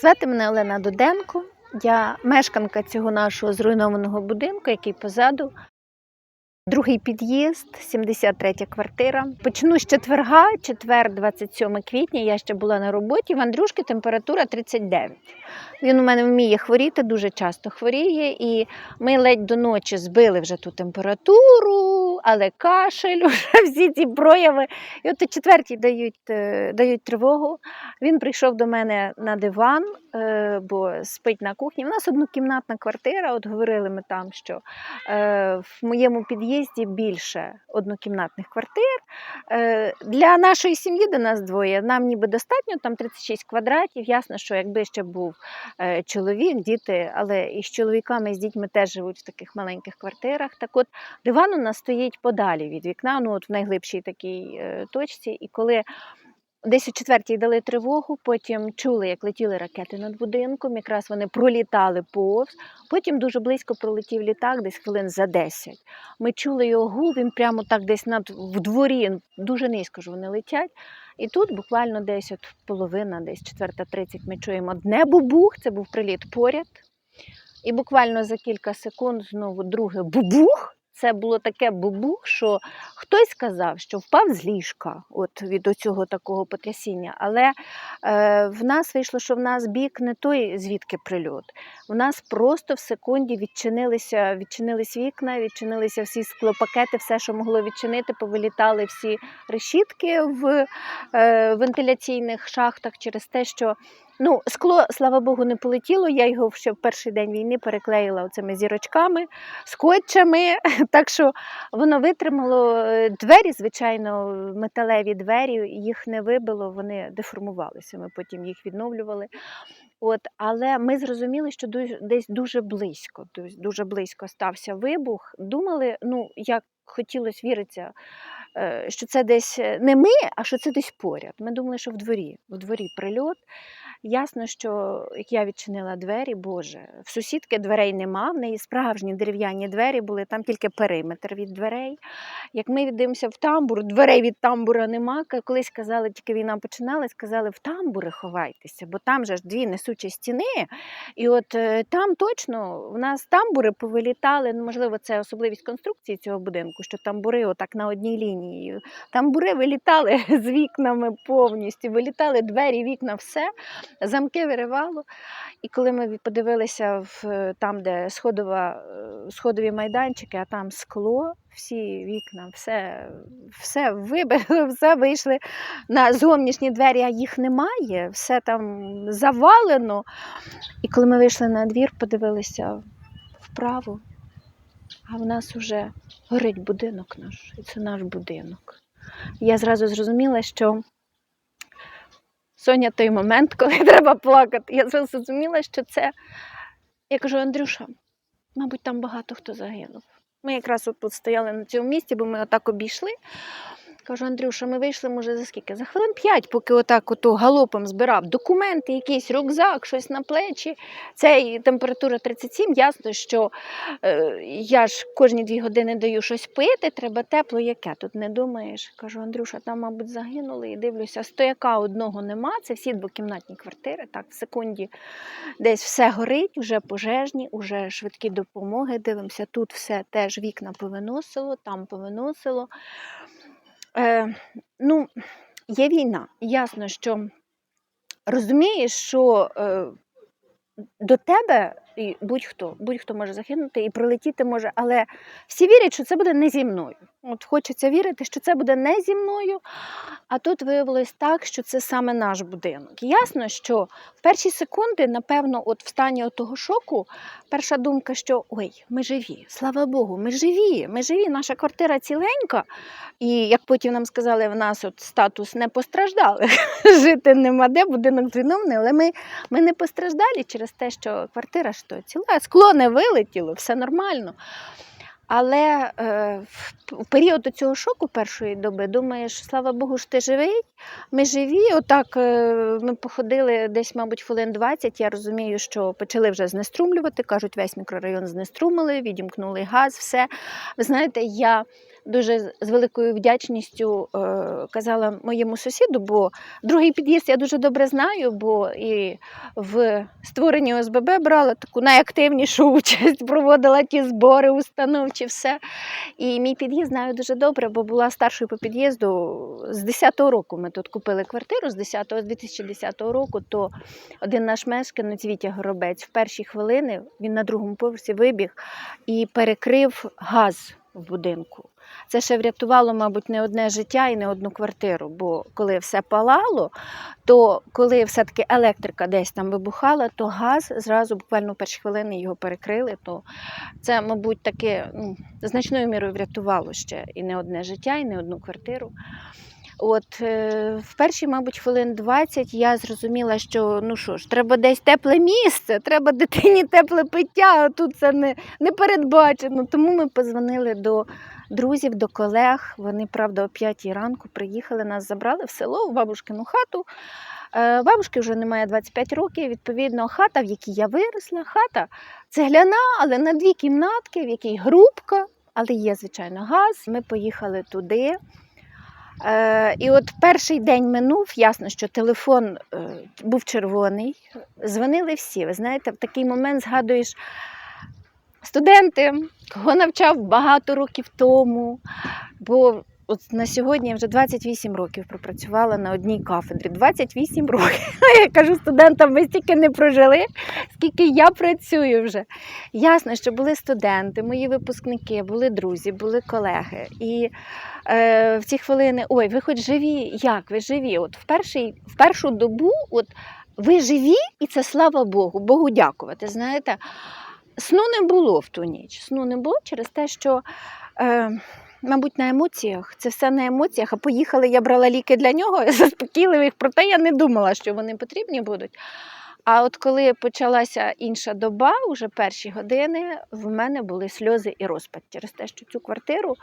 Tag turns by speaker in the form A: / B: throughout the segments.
A: Звати мене Олена Дуденко. Я мешканка цього нашого зруйнованого будинку, який позаду. Другий під'їзд, 73 квартира. Почну з четверга, четвер, 27 квітня. Я ще була на роботі. В Андрюшки температура 39. Він у мене вміє хворіти, дуже часто хворіє, і ми ледь до ночі збили вже ту температуру, але кашель, вже всі ці прояви. І от четвертій дають, е, дають тривогу. Він прийшов до мене на диван, е, бо спить на кухні. У нас однокімнатна квартира. От говорили ми там, що е, в моєму під'їзді більше однокімнатних квартир. Е, Для нашої сім'ї, де нас двоє, нам ніби достатньо, там 36 квадратів. Ясно, що якби ще був е, чоловік, діти, але і з чоловіками, і з дітьми теж живуть в таких маленьких квартирах. Так от диван у нас стоїть подалі від вікна, ну от в найглибшій такій е, точці. І коли Десь о четвертій дали тривогу, потім чули, як летіли ракети над будинком, якраз вони пролітали повз. Потім дуже близько пролетів літак, десь хвилин за 10. Ми чули його гул, він прямо так десь над в дворі, дуже низько ж вони летять. І тут буквально десь от половина, десь четверта тридцять, ми чуємо одне бубух, це був приліт поряд. І буквально за кілька секунд знову друге бубух. Це було таке бубух, що хтось сказав, що впав з ліжка от від цього такого потрясіння. Але е, в нас вийшло, що в нас бік не той, звідки прильот. У нас просто в секунді відчинилися, відчинились вікна, відчинилися всі склопакети, все, що могло відчинити, повилітали всі решітки в е, вентиляційних шахтах через те, що Ну, скло, слава Богу, не полетіло. Я його ще в перший день війни переклеїла оцими зірочками, скотчами. Так що воно витримало Е, двері, звичайно, металеві двері, їх не вибило, вони деформувалися. Ми потім їх відновлювали. От, але ми зрозуміли, що десь дуже близько, дуже близько стався вибух. Думали, ну як хотілося віриться, е, що це десь е, не ми, а що це десь поряд. Ми думали, що в дворі, в дворі прильот. Ясно, що як я відчинила двері, Боже, в сусідки дверей нема, в неї справжні дерев'яні двері були, там тільки периметр від дверей. Як ми віддаємося в тамбур, дверей від тамбура нема. Колись казали, тільки війна починалась, сказали, в тамбури ховайтеся, бо там же ж дві несучі стіни. І от е, там точно в нас тамбури повилітали. Ну, можливо, це особливість конструкції цього будинку, що тамбури отак на одній лінії. Тамбури вилітали з вікнами повністю, вилітали двері, вікна, все замки виривало. І коли ми подивилися в, там, де сходова, е, сходові майданчики, а там скло, всі вікна, все, все вибили, все вийшли на зовнішні двері, а їх немає, все там завалено. І коли ми вийшли на двір, подивилися вправо, а в нас вже горить будинок наш, і це наш будинок. Я зразу зрозуміла, що Соня той момент, коли треба плакати. Я зрозуміла, що це. Я кажу, Андрюша, мабуть, там багато хто загинув. Ми якраз от тут стояли на цьому місці, бо ми отак обійшли. Кажу, Андрюша, ми вийшли, може, за скільки? За хвилин п'ять, поки отак ото галопом збирав документи, якийсь рюкзак, щось на плечі. Це температура 37. Ясно, що е, я ж кожні дві години даю щось пити, треба тепло, яке тут не думаєш. Кажу, Андрюша, там, мабуть, загинули і дивлюся, стояка одного нема, це всі двокімнатні квартири. Так, в секунді десь все горить, вже пожежні, вже швидкі допомоги. Дивимося, тут все теж вікна повиносило, там повиносило. Е, ну, є війна. Ясно, що розумієш, що е, до тебе і будь-хто, будь-хто може загинути і прилетіти може, але всі вірять, що це буде не зі мною. От хочеться вірити, що це буде не зі мною, а тут виявилось так, що це саме наш будинок. Ясно, що в перші секунди, напевно, от в стані того шоку, перша думка, що ой, ми живі, слава Богу, ми живі, ми живі, наша квартира ціленька. І як потім нам сказали, в нас от статус не постраждали. Жити нема де, будинок зруйнований, але ми, ми не постраждали через те, що квартира ж то ціла, скло не вилетіло, все нормально. Але е, в, період цього шоку першої доби думаєш, слава Богу, ж ти живий, ми живі. Отак е, ми походили десь, мабуть, хвилин 20. Я розумію, що почали вже знеструмлювати. Кажуть, весь мікрорайон знеструмили, відімкнули газ, все. Ви знаєте, я дуже з- великою вдячністю е, казала моєму сусіду, бо другий під'їзд я дуже добре знаю, бо і в створенні ОСББ брала таку найактивнішу участь, проводила ті збори установчі, все. І мій під'їзд знаю дуже добре, бо була старшою по під'їзду з 10-го року. Ми тут купили квартиру з 10-го, з 2010 року, то один наш мешканець Вітя Горобець в перші хвилини він на другому поверсі вибіг і перекрив газ в будинку. Це ще врятувало, мабуть, не одне життя і не одну квартиру. Бо коли все палало, то коли все-таки електрика десь там вибухала, то газ зразу буквально в перші хвилини його перекрили. То це, мабуть, таке ну, значною мірою врятувало ще і не одне життя, і не одну квартиру. От е, в перші, мабуть, хвилин 20 я зрозуміла, що ну що ж, треба десь тепле місце, треба дитині тепле пиття, а тут це не, не передбачено. Тому ми позвонили до друзів, до колег. Вони, правда, о 5 ранку приїхали, нас забрали в село, в бабушкину хату. Е, Бабушки вже немає 25 років. Відповідно, хата, в якій я виросла, хата цегляна, але на дві кімнатки, в якій грубка, але є, звичайно, газ. Ми поїхали туди. Е, і от перший день минув, ясно, що телефон е, був червоний. Дзвонили всі. Ви знаєте, в такий момент згадуєш студенти, кого навчав багато років тому. Бо от на сьогодні я вже 28 років пропрацювала на одній кафедрі. 28 років. Я кажу студентам, ви стільки не прожили, скільки я працюю вже. Ясно, що були студенти, мої випускники, були друзі, були колеги. І е, в ці хвилини, ой, ви хоч живі, як ви живі? От в, перший, в першу добу, от ви живі, і це слава Богу, Богу дякувати. Знаєте, сну не було в ту ніч. Сну не було через те, що. Е, Мабуть, на емоціях. Це все на емоціях. А поїхали, я брала ліки для нього, заспокійливих, проте я не думала, що вони потрібні будуть. А от коли почалася інша доба, уже перші години, в мене були сльози і розпад через те, що цю квартиру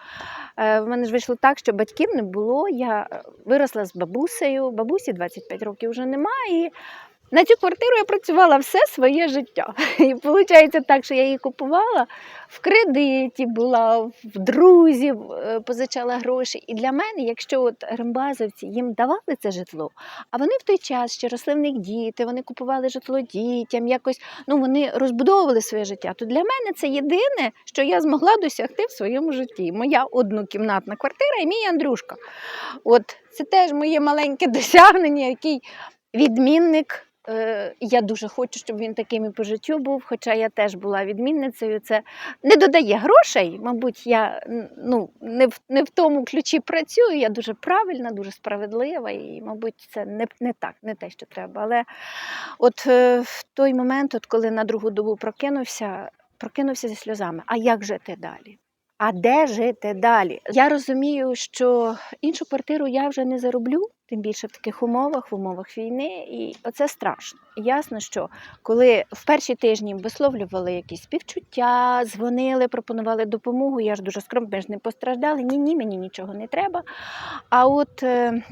A: е, в мене ж вийшло так, що батьків не було. Я е, виросла з бабусею, бабусі 25 років вже немає. На цю квартиру я працювала все своє життя. І виходить так, що я її купувала в кредиті, була в друзів, е, позичала гроші. І для мене, якщо от рембазовці їм давали це житло, а вони в той час ще росли в них діти, вони купували житло дітям, якось ну вони розбудовували своє життя. То для мене це єдине, що я змогла досягти в своєму житті. Моя однокімнатна квартира і мій Андрюшка. От це теж моє маленьке досягнення, який відмінник. Е, Я дуже хочу, щоб він таким і по життю був, хоча я теж була відмінницею. Це не додає грошей. Мабуть, я ну, не, в, не в тому ключі працюю. Я дуже правильна, дуже справедлива, і, мабуть, це не, не так, не те, що треба. Але от е, в той момент, от коли на другу добу прокинувся, прокинувся зі сльозами. А як жити далі? А де жити далі? Я розумію, що іншу квартиру я вже не зароблю, тим більше в таких умовах, в умовах війни, і оце страшно. Ясно, що коли в перші тижні висловлювали якісь співчуття, дзвонили, пропонували допомогу, я ж дуже скромно, ми ж не постраждали. Ні, ні, мені нічого не треба. А от е,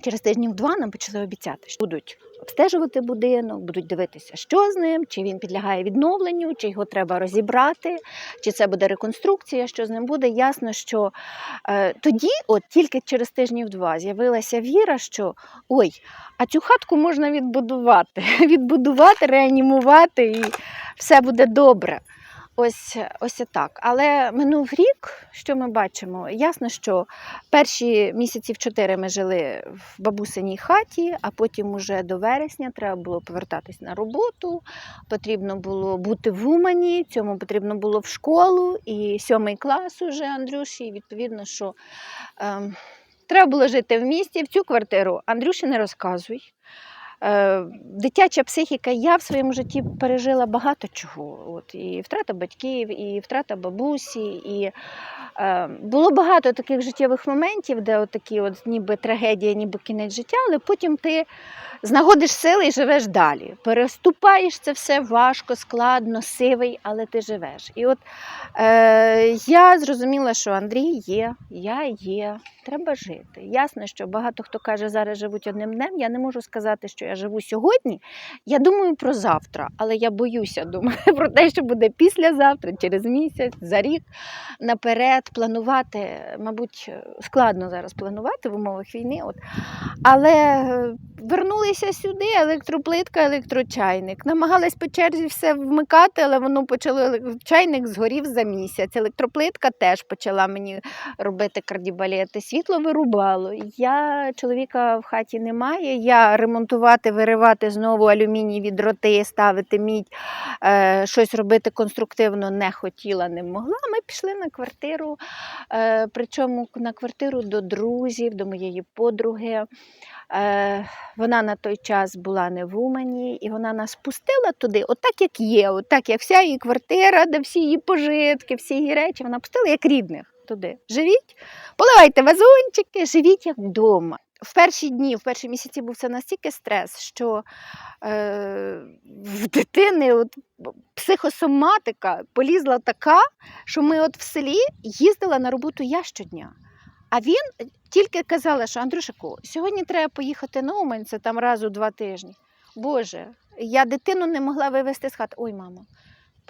A: через тижнів два нам почали обіцяти, що будуть обстежувати будинок, будуть дивитися, що з ним, чи він підлягає відновленню, чи його треба розібрати, чи це буде реконструкція, що з ним буде. Ясно, що е, тоді, от тільки через тижнів два, з'явилася віра, що ой, а цю хатку можна відбудувати, відбудувати, реанімувати, і все буде добре. Ось, ось так. Але минув рік, що ми бачимо? Ясно, що перші місяців чотири ми жили в бабусиній хаті, а потім уже до вересня треба було повертатись на роботу, потрібно було бути в Умані, цьому потрібно було в школу, і сьомий клас уже Андрюші, і відповідно, що ем, треба було жити в місті. В цю квартиру Андрюші не розказуй. Е, Дитяча психіка, я в своєму житті пережила багато чого. От, і втрата батьків, і втрата бабусі, і е, було багато таких життєвих моментів, де от такі от ніби трагедія, ніби кінець життя, але потім ти знаходиш сили і живеш далі. Переступаєш це все важко, складно, сивий, але ти живеш. І от е, я зрозуміла, що Андрій є, я є, Треба жити. Ясно, що багато хто каже, зараз живуть одним днем. Я не можу сказати, що я живу сьогодні. Я думаю про завтра, але я боюся думати про те, що буде післязавтра, через місяць, за рік наперед планувати. Мабуть, складно зараз планувати в умовах війни. От. Але е, вернулися сюди електроплитка, електрочайник. Намагалась по черзі все вмикати, але воно почало еле- чайник згорів за місяць. Електроплитка теж почала мені робити кардібалети. Світло вирубало. Я чоловіка в хаті немає. Я ремонтувати, виривати знову алюмінієві дроти, ставити мідь, е, щось робити конструктивно не хотіла, не могла. Ми пішли на квартиру, е, причому на квартиру до друзів, до моєї подруги. Е, вона на той час була не в Умані, і вона нас пустила туди, отак як є, отак як вся її квартира, де всі її пожитки, всі її речі, вона пустила як рідних туди. Живіть, поливайте вазончики, живіть як вдома. В перші дні, в перші місяці був це настільки стрес, що е, в дитини от, психосоматика полізла така, що ми от в селі їздила на роботу я щодня. А він тільки казала, що Андрюшику, сьогодні треба поїхати на Умань, там раз у два тижні. Боже, я дитину не могла вивезти з хати. Ой, мамо,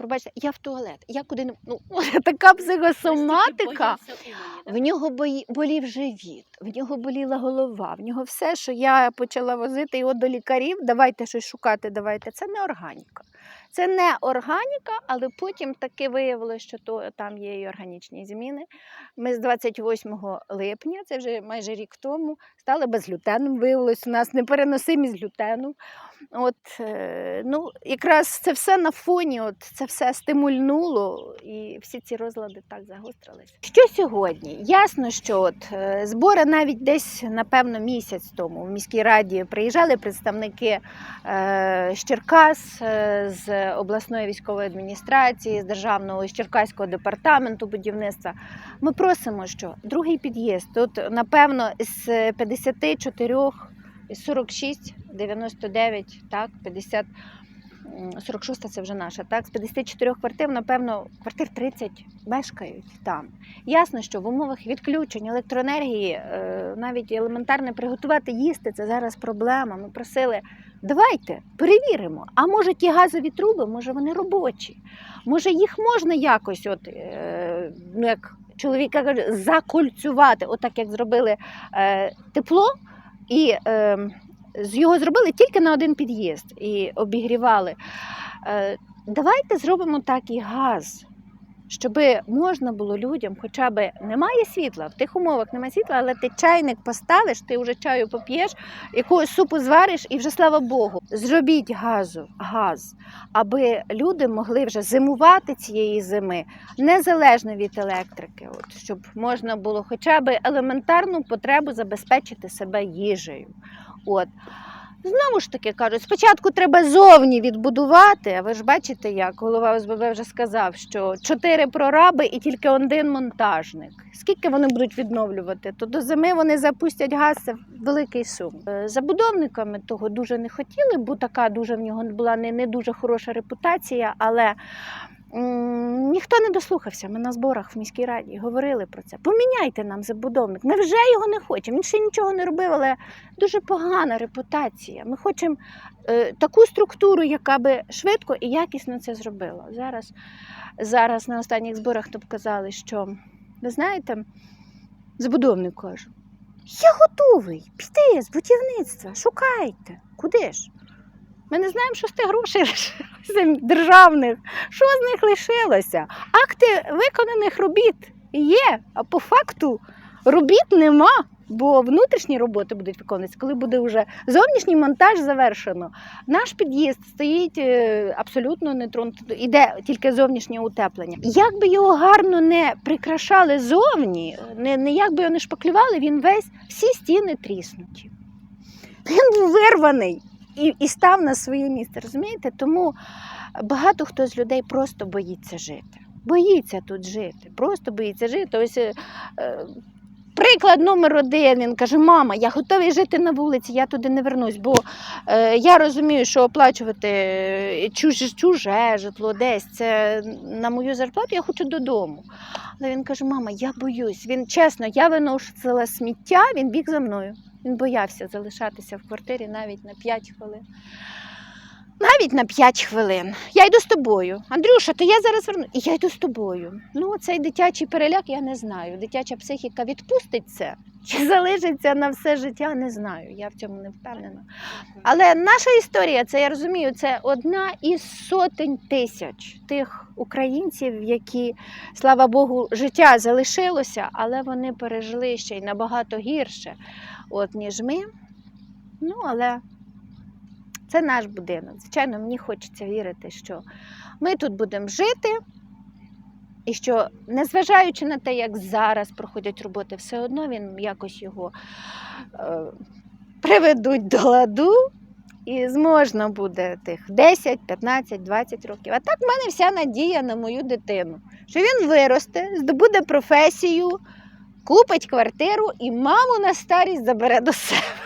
A: пробачте, я в туалет, я куди не. Ну, така психосоматика. В нього болів живіт, в нього боліла голова, в нього все, що я почала возити його до лікарів, давайте щось шукати, давайте. Це не органіка. Це не органіка, але потім таки виявилося, що то, там є і органічні зміни. Ми з 28 липня, це вже майже рік тому, стали безглютеном. Виявилось, у нас непереносимість глютену. От, е, ну, якраз це все на фоні, от, це все стимульнуло, і всі ці розлади так загострилися. Що сьогодні? Ясно, що от, е, збори навіть десь, напевно, місяць тому в міській раді приїжджали представники е, з Черкас, е, обласної військової адміністрації, з державного з Черкаського департаменту будівництва. Ми просимо, що другий під'їзд тут, напевно, з 54 із 46, 99, так, 50, м, 46 це вже наша, так, з 54 квартир, напевно, квартир 30 мешкають там. Ясно, що в умовах відключень електроенергії е, навіть елементарне приготувати їсти це зараз проблема. Ми просили, давайте перевіримо. А може ті газові труби, може вони робочі, може їх можна якось, от, е, ну як чоловіка каже, закольцювати, отак як зробили е, тепло. І е, з його зробили тільки на один під'їзд і обігрівали. Давайте зробимо так і газ, щоб можна було людям, хоча б немає світла, в тих умовах немає світла, але ти чайник поставиш, ти вже чаю поп'єш, якогось супу звариш, і вже слава Богу. Зробіть газу, газ, аби люди могли вже зимувати цієї зими незалежно від електрики, от, щоб можна було хоча б елементарну потребу забезпечити себе їжею. От. Знову ж таки кажуть, спочатку треба зовні відбудувати, а ви ж бачите, як голова ОСББ вже сказав, що чотири прораби і тільки один монтажник. Скільки вони будуть відновлювати, то до зими вони запустять газ, це великий сум. Е, Забудовниками того дуже не хотіли, бо така дуже в нього була не, не дуже хороша репутація, але ніхто не дослухався. Ми на зборах в міській раді говорили про це. Поміняйте нам забудовник. Ми вже його не хочемо. Він ще нічого не робив, але дуже погана репутація. Ми хочемо е, таку структуру, яка би швидко і якісно це зробила. Зараз, зараз на останніх зборах то казали, що ви знаєте, забудовник каже, я готовий піти з будівництва, шукайте. Куди ж? Ми не знаємо, що з тих грошей лишилося державних. Що з них лишилося? Акти виконаних робіт є, а по факту робіт нема. Бо внутрішні роботи будуть виконуватися, коли буде вже зовнішній монтаж завершено. Наш під'їзд стоїть е, абсолютно не тронуто, іде тільки зовнішнє утеплення. Як би його гарно не прикрашали зовні, не, не як би його не шпаклювали, він весь всі стіни тріснуті. Він вирваний і, і став на своє місце. Розумієте? Тому багато хто з людей просто боїться жити. Боїться тут жити, просто боїться жити. Ось е, е, Приклад номер один. Він каже: Мама, я готовий жити на вулиці, я туди не вернусь, бо е, я розумію, що оплачувати е, чуже, чуже житло десь це на мою зарплату, я хочу додому. Але він каже: Мама, я боюсь. Він чесно, я виносила сміття, він біг за мною. Він боявся залишатися в квартирі навіть на 5 хвилин. Навіть на 5 хвилин. Я йду з тобою. Андрюша, то я зараз верну. І я йду з тобою. Ну, цей дитячий переляк я не знаю. Дитяча психіка відпустить це чи залишиться на все життя, не знаю. Я в цьому не впевнена. Але наша історія, це я розумію, це одна із сотень тисяч тих українців, які, слава Богу, життя залишилося, але вони пережили ще й набагато гірше, от, ніж ми. Ну, але це наш будинок. Звичайно, мені хочеться вірити, що ми тут будемо жити, і що, незважаючи на те, як зараз проходять роботи, все одно він якось його е, приведуть до ладу. І зможна буде тих 10, 15, 20 років. А так в мене вся надія на мою дитину, що він виросте, здобуде професію, купить квартиру і маму на старість забере до себе.